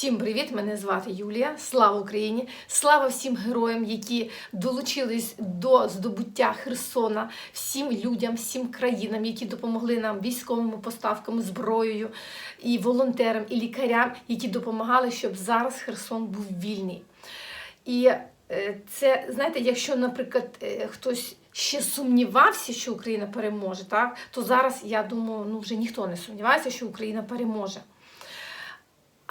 Всім привіт! Мене звати Юлія. Слава Україні! Слава всім героям, які долучились до здобуття Херсона, всім людям, всім країнам, які допомогли нам військовими поставками, зброєю, і волонтерам, і лікарям, які допомагали, щоб зараз Херсон був вільний. І е, це, знаєте, якщо, наприклад, е, хтось ще сумнівався, що Україна переможе, так, то зараз я думаю, ну вже ніхто не сумнівається, що Україна переможе.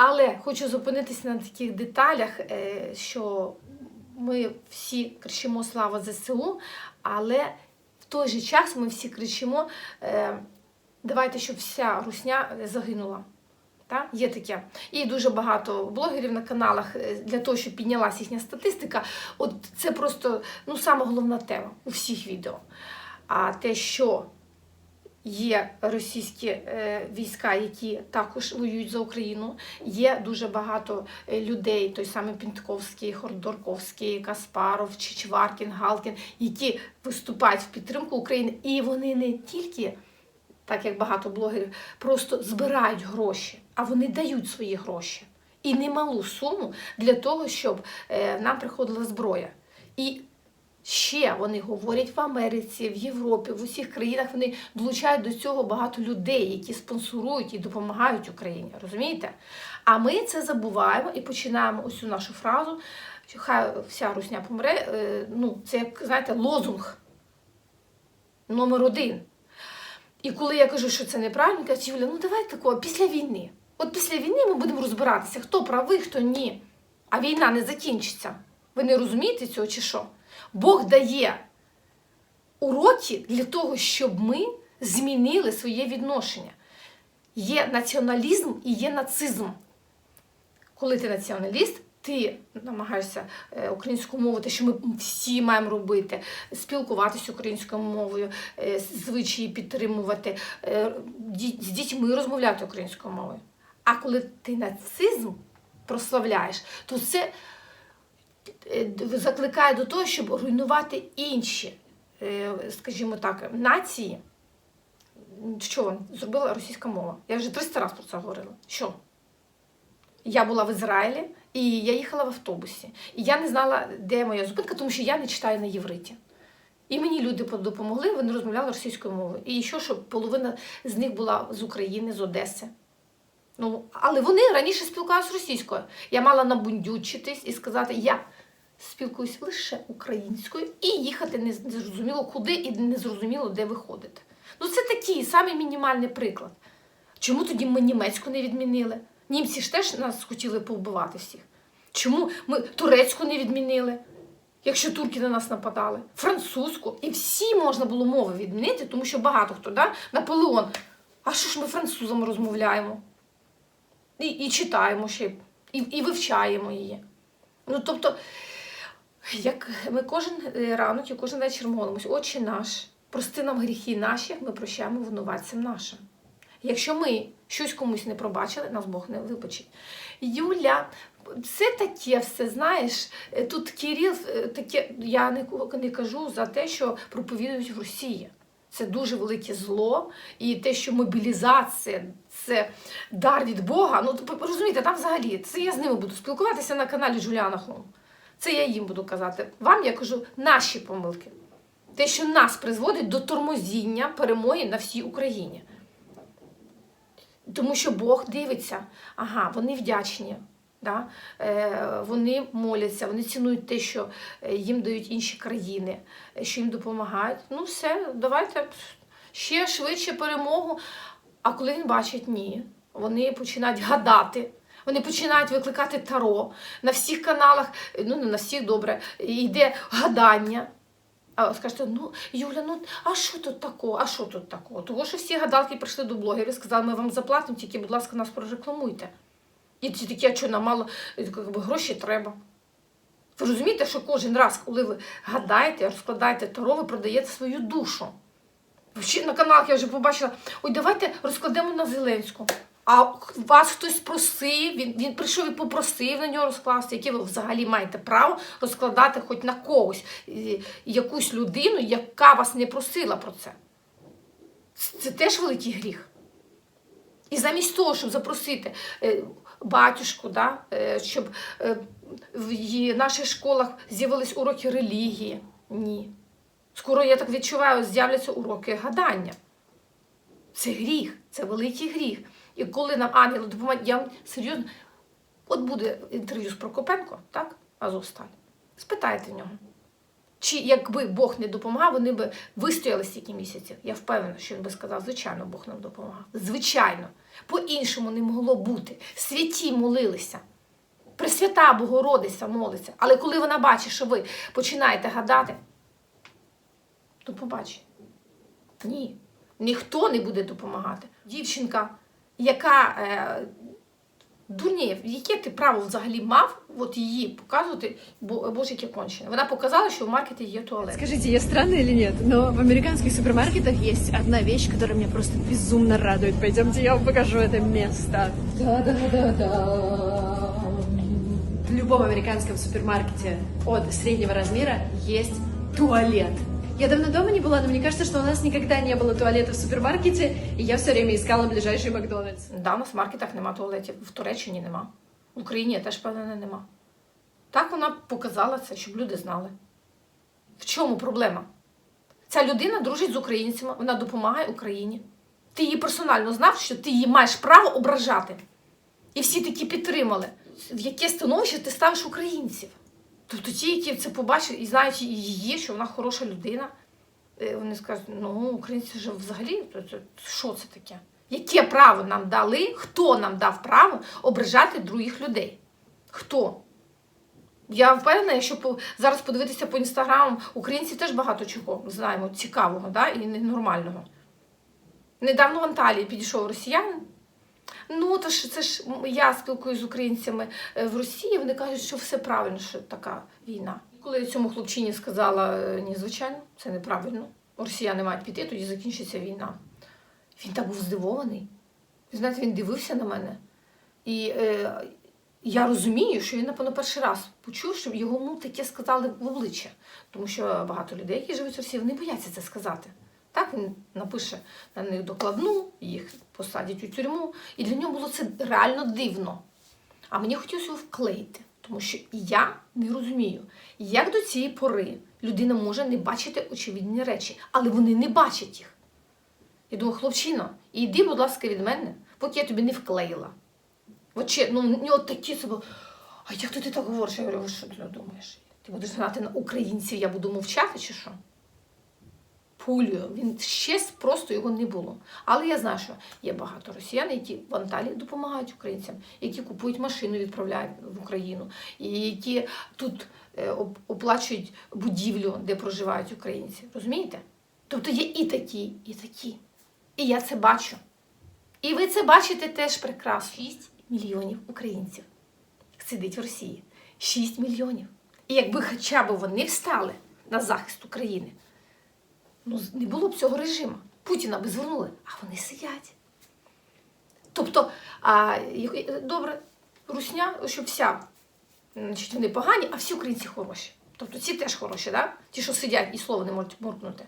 Але хочу зупинитися на таких деталях, е, що ми всі кричимо слава ЗСУ, але в той же час ми всі кричимо, е, давайте, щоб вся русня загинула. Та? Є таке. І дуже багато блогерів на каналах е, для того, щоб піднялася їхня статистика. От це просто ну, сама головна тема у всіх відео. А те, що є російські е, війська, які також воюють за Україну, є дуже багато е, людей, той самий Пінтковський, Хордорковський, Каспаров, Чичваркін, Галкін, які виступають в підтримку України, і вони не тільки так як багато блогерів, просто збирають гроші, а вони дають свої гроші. І немалу суму для того, щоб е, нам приходила зброя. І ще вони говорять в Америці, в Європі, в усіх країнах вони долучають до цього багато людей, які спонсорують і допомагають Україні. Розумієте? А ми це забуваємо і починаємо цю нашу фразу, хай вся русня помре. е, Ну, це як знаєте, лозунг номер один. І коли я кажу, що це неправильно, кажуть, Юля, ну давай такого після війни. От після війни ми будемо розбиратися, хто правий, хто ні. А війна не закінчиться. Ви не розумієте цього чи що? Бог дає уроки для того, щоб ми змінили своє відношення. Є націоналізм і є нацизм. Коли ти націоналіст, ти намагаєшся е, українську мову, те, що ми всі маємо робити, спілкуватися українською мовою, е, звичаї підтримувати, е, з дітьми розмовляти українською мовою. А коли ти нацизм прославляєш, то це закликає до того, щоб руйнувати інші, е, скажімо так, нації. Що зробила російська мова? Я вже 300 разів про це говорила. Що? Я була в Ізраїлі і я їхала в автобусі. І я не знала, де моя зупинка, тому що я не читаю на євриті. І мені люди допомогли, вони розмовляли російською мовою. І що, що половина з них була з України, з Одеси. Ну, але вони раніше спілкувалися російською. Я мала набундючитись і сказати, я спілкуюсь лише українською і їхати не зрозуміло куди і не зрозуміло, де виходити. Ну, це такий самий мінімальний приклад. Чому тоді ми німецьку не відмінили? Німці ж теж нас хотіли повбивати всіх. Чому ми турецьку не відмінили, якщо турки на нас нападали? Французьку. І всі можна було мови відмінити, тому що багато хто, да? Наполеон. А що ж ми французами розмовляємо? І, і читаємо ще, і, і вивчаємо її. Ну, тобто, як ми кожен е, ранок і кожен вечір молимось, Отче наш, прости нам гріхи наші, ми прощаємо винуватцям нашим. Якщо ми щось комусь не пробачили, нас Бог не вибачить. Юля, це таке все, знаєш, е, тут Кирил, е, таке, я не, не кажу за те, що проповідують в Росії. Це дуже велике зло, і те, що мобілізація це дар від Бога. Ну, розумієте, там взагалі це я з ними буду спілкуватися на каналі Джуліана Хоум. Це я їм буду казати. Вам я кажу наші помилки. Те, що нас призводить до тормозіння перемоги на всій Україні. Тому що Бог дивиться, ага, вони вдячні, да? е, вони моляться, вони цінують те, що е, їм дають інші країни, е, що їм допомагають. Ну, все, давайте ще швидше перемогу. А коли він бачить ні, вони починають гадати. Вони починають викликати таро на всіх каналах, ну не на всіх добре, йде гадання. А скажете, ну Юля, ну а що тут такого? А що тут такого? Того, що всі гадалки прийшли до блогерів і сказали, ми вам заплатимо, тільки, будь ласка, нас прорекламуйте. І ті такі, а що нам мало гроші треба. Ви розумієте, що кожен раз, коли ви гадаєте, розкладаєте таро, ви продаєте свою душу. На каналах я вже побачила, ой, давайте розкладемо на Зеленську. А вас хтось просив, він, він прийшов і попросив на нього розкласти, яке ви взагалі маєте право розкладати хоч на когось, якусь людину, яка вас не просила про це. Це, теж великий гріх. І замість того, щоб запросити е, батюшку, да? е, щоб е, в наших школах з'явились уроки релігії. Ні. Скоро, я так відчуваю, з'являться уроки гадання. Це гріх, це великий гріх. І коли нам ангели допомагають, я вам серйозно, от буде інтерв'ю з Прокопенко, так? Азовсталь. Спитайте нього. Чи якби Бог не допомагав, вони би вистояли стільки місяців. Я впевнена, що він би сказав, звичайно, Бог нам допомагав. Звичайно. По-іншому не могло бути. Святі молилися. Пресвята Богородиця молиться. Але коли вона бачить, що ви починаєте гадати, то побачить. Ні. Ніхто не буде допомагати. Дівчинка, яка е, дурніє, яке ти право взагалі мав от її показувати, бо боже, яке кончене. Вона показала, що в маркеті є туалет. Скажите, я странная или нет, но в американских супермаркетах есть одна вещь, которая меня просто безумно радует. Пойдемте, я вам покажу это место. Да-да-да-да. В любом американском супермаркете от среднего размера есть туалет. Я давно дома не была, но мне кажется, что у нас никогда не было туалета в супермаркете, и я все время искала ближайший Макдональдс. Да, у нас в маркетах нема туалетів, в Туреччині нема. В Україні теж певне нема. Так вона показала це, щоб люди знали. В чому проблема? Ця людина дружить з українцями, вона допомагає Україні. Ти її персонально знав, що ти її маєш право ображати. І всі такі підтримали. В яке становище ти ставиш українців? Тобто ті, які це побачать і знають її, що вона хороша людина, е, вони скажуть, ну, українці ж взагалі, що це таке? Яке право нам дали? Хто нам дав право ображати других людей? Хто? Я впевнена, якщо зараз подивитися по інстаграму, українці теж багато чого знаємо цікавого да, і ненормального. Недавно в Анталії підійшов росіянин. Ну, то ж це ж я спілкуюся з українцями е, в Росії, вони кажуть, що все правильно, що така війна. Коли я цьому хлопчині сказала, е, ні, звичайно, це неправильно. Росіяни мають піти, тоді закінчиться війна. Він так був здивований. Знаєте, він дивився на мене. І е, я розумію, що він, напевно, перший раз почув, що його ну, таке сказали в обличчя. Тому що багато людей, які живуть в Росії, вони бояться це сказати. Так він напише на них докладну, їх посадять у тюрму. І для нього було це реально дивно. А мені хотілося його вклеїти, тому що я не розумію, як до цієї пори людина може не бачити очевидні речі, але вони не бачать їх. Я думаю, хлопчино, іди, будь ласка, від мене, поки я тобі не вклеїла. От ну, не от такі собі. А як то ти так говориш? Я говорю, що ти думаєш? Ти будеш знати на українців, я буду мовчати чи що? Пулею. Він ще просто його не було. Але я знаю, що є багато росіян, які в Анталії допомагають українцям, які купують машину, відправляють в Україну, і які тут е, оплачують будівлю, де проживають українці. Розумієте? Тобто є і такі, і такі. І я це бачу. І ви це бачите теж прекрасно. 6 мільйонів українців сидить в Росії. 6 мільйонів. І якби хоча б вони встали на захист України, ну не було б цього режиму. Путіна би звернули, а вони сидять. Тобто, а, добре, русня, що вся, значить, вони погані, а всі українці хороші. Тобто ці теж хороші, да? ті, що сидять і слова не можуть моркнути.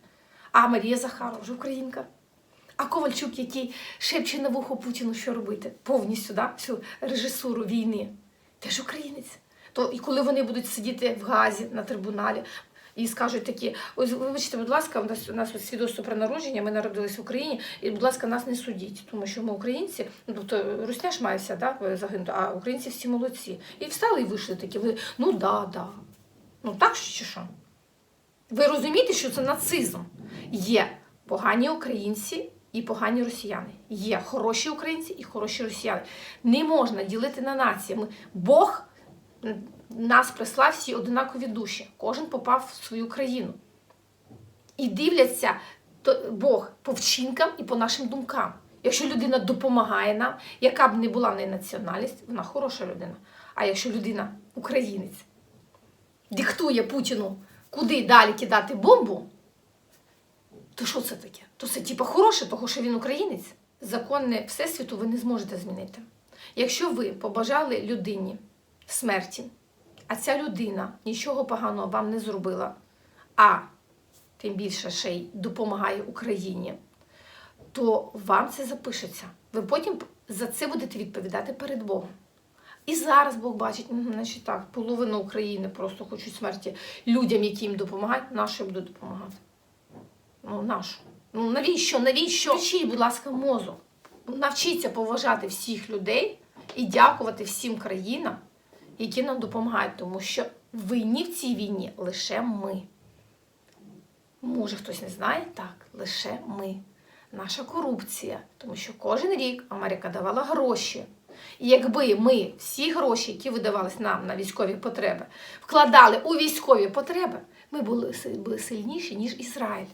А Марія Захарова вже українка. А Ковальчук, який шепче на вухо Путіну, що робити, повністю да, всю режисуру війни, теж українець. То і коли вони будуть сидіти в Газі на трибуналі і скажуть такі: ось вибачте, будь ласка, у нас у нас свідоцтво про народження, ми народились в Україні, і, будь ласка, нас не судіть, тому що ми українці, ну тобто Русня ж має да, загинути, а українці всі молодці. І встали і вийшли такі. Вони, ну да, да. Ну так чи що? Ви розумієте, що це нацизм? Є погані українці і погані росіяни. Є хороші українці і хороші росіяни. Не можна ділити на націями Бог нас прислав всі одинакові душі. Кожен попав в свою країну. І дивляться Бог по вчинкам і по нашим думкам. Якщо людина допомагає нам, яка б не була в неї національність, вона хороша людина. А якщо людина українець, диктує Путіну, куди далі кидати бомбу, то що це таке? То це типа хороше, того що він українець. Законне Всесвіту ви не зможете змінити. Якщо ви побажали людині смерті, а ця людина нічого поганого вам не зробила, а тим більше ще й допомагає Україні, то вам це запишеться. Ви потім за це будете відповідати перед Богом. І зараз Бог бачить, значить так, половина України просто хочуть смерті людям, які їм допомагають, нащо буду допомагати. Ну, нашу. Ну навіщо? Навіщо? Вчіть, будь ласка, мозок. Навчіться поважати всіх людей і дякувати всім країнам, які нам допомагають, тому що винні в цій війні лише ми. Може, хтось не знає? Так, лише ми. Наша корупція, тому що кожен рік Америка давала гроші. І якби ми всі гроші, які видавались нам на військові потреби, вкладали у військові потреби, ми були, сильніші, ніж Ізраїль.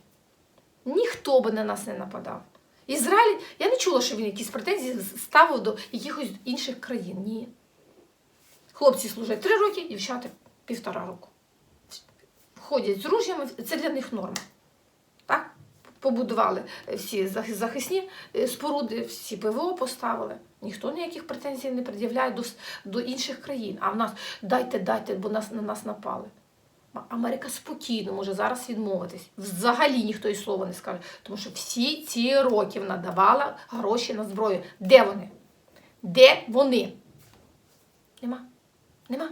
Ніхто би на нас не нападав. Ізраїль, я не чула, що він якісь претензії ставив до якихось інших країн. Ні. Хлопці служать три роки, дівчата півтора року. Ходять з ружьями, це для них норма. Так? Побудували всі захисні е, споруди, всі ПВО поставили. Ніхто ніяких претензій не пред'являє до, до інших країн. А в нас дайте, дайте, бо нас, на нас напали. Америка спокійно може зараз відмовитись. Взагалі ніхто і слова не скаже. Тому що всі ці роки вона давала гроші на зброю. Де вони? Де вони? Нема. Нема.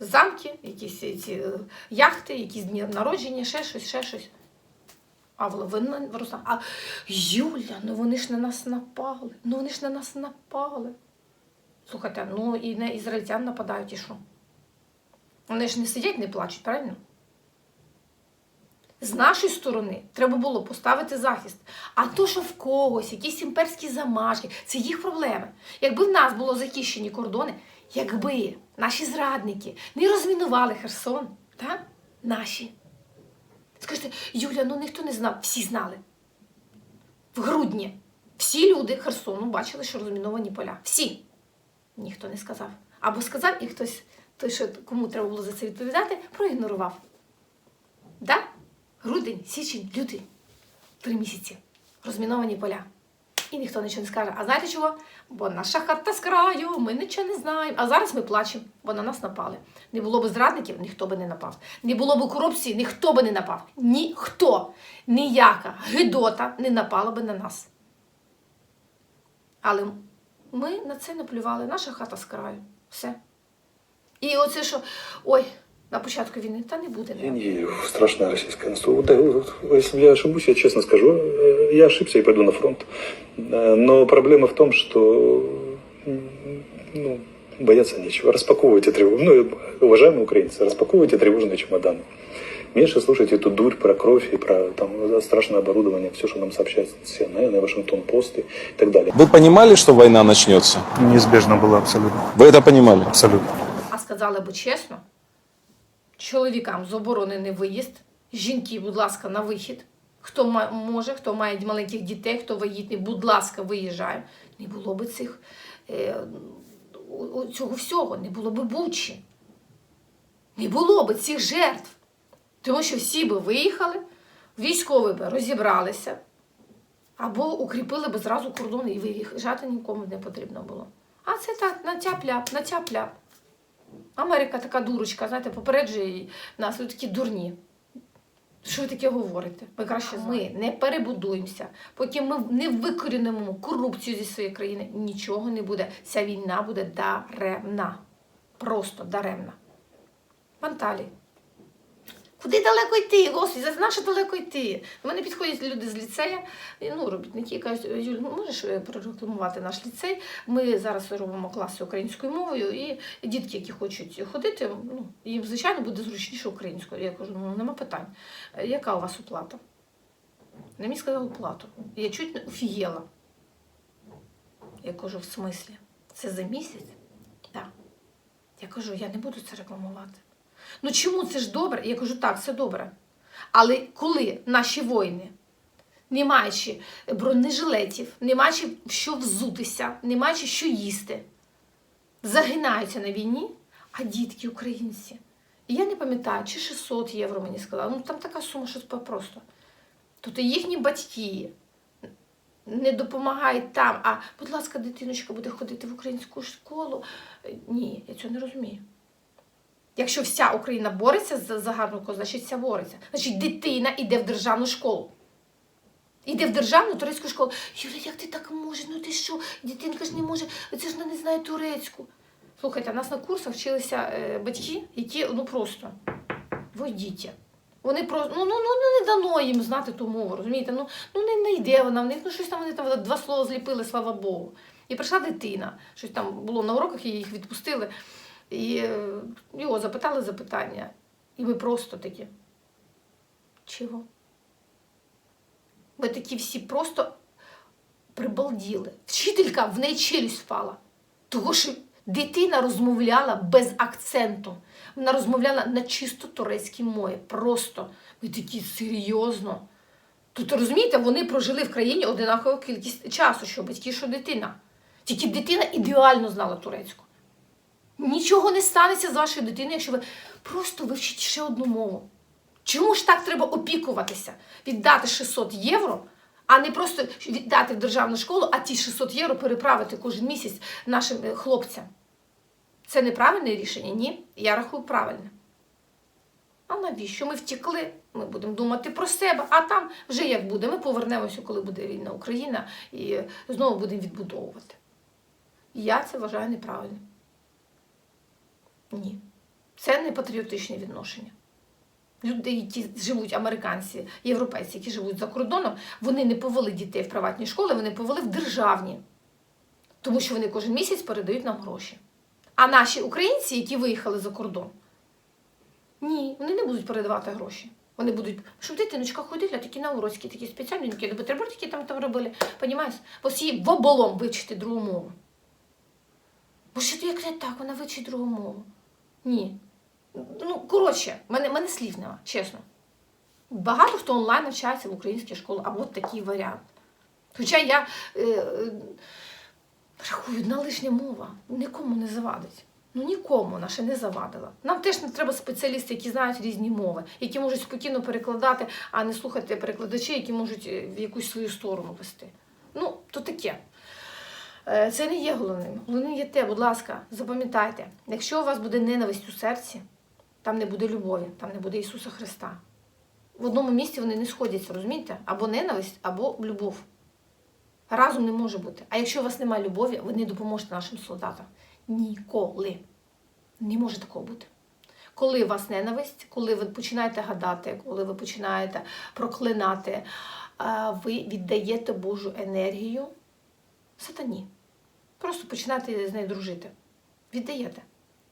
Замки, якісь ці е, яхти, якісь дні народження, ще щось, ще щось. А винна Руслан. А Юля, ну вони ж на нас напали. Ну вони ж на нас напали. Слухайте, ну і на ізраїльтян нападають і що? Вони ж не сидять, не плачуть, правильно? З нашої сторони треба було поставити захист. А то, що в когось, якісь імперські замашки, це їх проблеми. Якби в нас було захищені кордони, якби наші зрадники не розмінували Херсон, так? наші. Скажете, Юля, ну ніхто не знав, всі знали. В грудні всі люди Херсону бачили, що розміновані поля. Всі. Ніхто не сказав. Або сказав, і хтось, той, що кому треба було за це відповідати, проігнорував. Да? Грудень, січень, лютий. Три місяці. Розміновані поля. І ніхто нічого не скаже. А знаєте чого? Бо наша хата з краю, ми нічого не знаємо. А зараз ми плачемо, бо на нас напали. Не було б зрадників, ніхто би не напав. Не було б корупції, ніхто би не напав. Ніхто, ніяка гидота не напала би на нас. Але ми на це наплювали. Наша хата з краю. Все. І оце що, ой, на початку війни, та не буде. Российское наступление. Да, вот, Если я ошибусь, я честно скажу, э, я ошибся и пойду на фронт. Э, Но проблема в том, что ну, бояться нечего. Распаковывайте тревожные, ну, уважаемые украинцы, распаковывайте тревожные чемоданы. Меньше слушайте эту дурь про кровь и про там, страшное оборудование, все, что нам сообщает CNN, Вашингтон Пост и так далее. Вы понимали, что война начнется? Неизбежно было абсолютно. Вы это понимали? Абсолютно. А сказали би чесно, чоловікам заборонений виїзд, жінки, будь ласка, на вихід. Хто може, хто має маленьких дітей, хто вагітний, будь ласка, виїжджаємо. Не було би цих е, цього всього, не було би бучі. Не було би цих жертв. Тому що всі би виїхали, військові би розібралися, або укріпили би зразу кордони і виїжджати нікому не потрібно було. А це так, на тяп-ляп, на тяп-ляп. Америка така дурочка, знаєте, попереджує її нас, ви такі дурні. Що ви таке говорите? Ми краще ми не перебудуємося. Поки ми не викорінимо корупцію зі своєї країни, нічого не буде. Ця війна буде даремна. Просто даремна. Панталі. Куди далеко йти? Господи, за наше далеко йти. До мене підходять люди з ліцею, ну, робітники, кажуть, Юль, ну, можеш е, прорекламувати наш ліцей? Ми зараз робимо класи українською мовою, і дітки, які хочуть ходити, ну, їм, звичайно, буде зручніше українською. Я кажу, ну нема питань. Е, Яка у вас оплата? Не мені сказали оплату. Я чуть не офігела. Я кажу, в смислі? Це за місяць? Так. Я кажу, я не буду це рекламувати. Ну чому це ж добре? Я кажу, так, це добре. Але коли наші воїни, не маючи бронежилетів, не маючи що взутися, не маючи що їсти, загинаються на війні, а дітки українці. І я не пам'ятаю, чи 600 євро мені сказали. Ну там така сума, що просто. Тобто їхні батьки не допомагають там, а, будь ласка, дитиночка буде ходити в українську школу. Ні, я цього не розумію. Якщо вся Україна бореться за загарбника, значить вся бореться. Значить, дитина йде в державну школу. Іде в державну турецьку школу. Юля, як ти так можеш? Ну ти що? Дитинка ж не може, це ж вона не знає турецьку. Слухайте, у нас на курсах вчилися е, батьки, які ну просто войдіть. Вони просто ну, ну, ну, ну не дано їм знати ту мову, розумієте? Ну, ну не, не йде вона в них, ну щось там вони там два слова зліпили, слава Богу. І прийшла дитина, щось там було на уроках, і їх відпустили. І е, його запитали запитання. І ми просто такі. Чого? Ми такі всі просто прибалділи. Вчителька в неї челюсть впала. Того, що дитина розмовляла без акценту. Вона розмовляла на чисто турецькій мові. Просто. Ми такі серйозно. Тут розумієте, вони прожили в країні одинакову кількість часу, що батьки, що дитина. Тільки дитина ідеально знала турецьку. Нічого не станеться з вашою дитиною, якщо ви просто вивчите ще одну мову. Чому ж так треба опікуватися? Віддати 600 євро, а не просто віддати в державну школу, а ті 600 євро переправити кожен місяць нашим е, хлопцям. Це неправильне рішення? Ні. Я рахую правильне. А навіщо? Ми втекли, ми будемо думати про себе, а там вже як буде. Ми повернемося, коли буде вільна Україна, і знову будемо відбудовувати. Я це вважаю неправильним. Ні. Це не патріотичне відношення. Люди, які живуть, американці, європейці, які живуть за кордоном, вони не повели дітей в приватні школи, вони повели в державні. Тому що вони кожен місяць передають нам гроші. А наші українці, які виїхали за кордон, ні, вони не будуть передавати гроші. Вони будуть, щоб дитиночка ходила, такі на уроцькі, такі спеціальні, такі бутербродики там, там робили. Понімаєш? Ось їй в оболом вивчити другу мову. Бо що як не так, вона вивчить другу мову. Ні. Ну, коротше, мене, мене слів нема, чесно. Багато хто онлайн навчається в українській школі, а от такий варіант. Хоча я е, е, рахую, одна лишня мова нікому не завадить. Ну нікому ще не завадила. Нам теж не треба спеціалісти, які знають різні мови, які можуть спокійно перекладати, а не слухати перекладачів, які можуть е, в якусь свою сторону вести. Ну, то таке. Е, Це не є головним. Головним є те, будь ласка, запам'ятайте, якщо у вас буде ненависть у серці, там не буде любові, там не буде Ісуса Христа. В одному місці вони не сходяться, розумієте? Або ненависть, або любов. Разом не може бути. А якщо у вас немає любові, ви не допоможете нашим солдатам. Ніколи. Не може такого бути. Коли у вас ненависть, коли ви починаєте гадати, коли ви починаєте проклинати, ви віддаєте Божу енергію сатані. Просто починаєте з нею дружити. Віддаєте.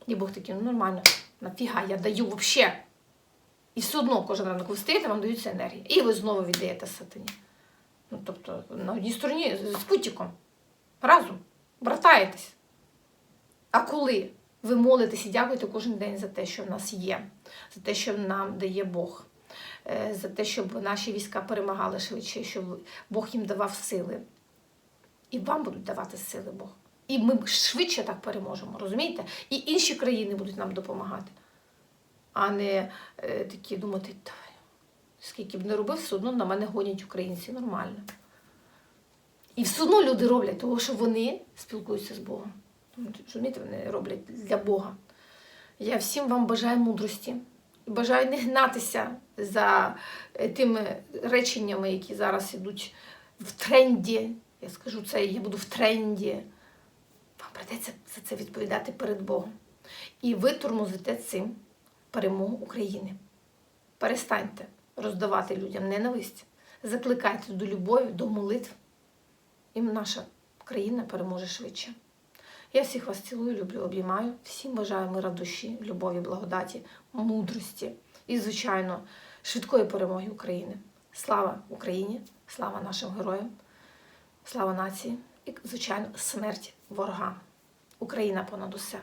І Бог такий, ну нормально, нафіга я даю взагалі. І все одно кожен ранок ви встаєте, вам даються енергії. І ви знову віддаєте сатані. Ну, тобто, на одній стороні з путіком. Разом. Братаєтесь. А коли ви молитесь і дякуєте кожен день за те, що в нас є, за те, що нам дає Бог, е, за те, щоб наші війська перемагали швидше, щоб Бог їм давав сили. І вам будуть давати сили Бог. І ми швидше так переможемо, розумієте? І інші країни будуть нам допомагати, а не е, такі думати, скільки б не робив, все одно на мене гонять українці нормально. І все одно люди роблять, тому що вони спілкуються з Богом. Ну, Розумієте, вони роблять для Бога. Я всім вам бажаю мудрості. Бажаю не гнатися за е, тими реченнями, які зараз ідуть в тренді. Я скажу це, я буду в тренді. Вам придеться за це відповідати перед Богом. І ви тормозите цим перемогу України. Перестаньте роздавати людям ненависть, закликайте до любові, до молитв, і наша країна переможе швидше. Я всіх вас цілую, люблю, обіймаю. Всім бажаю мира душі, любові, благодаті, мудрості і, звичайно, швидкої перемоги України. Слава Україні! Слава нашим героям! Слава нації і, звичайно, смерть ворога. Україна понад усе.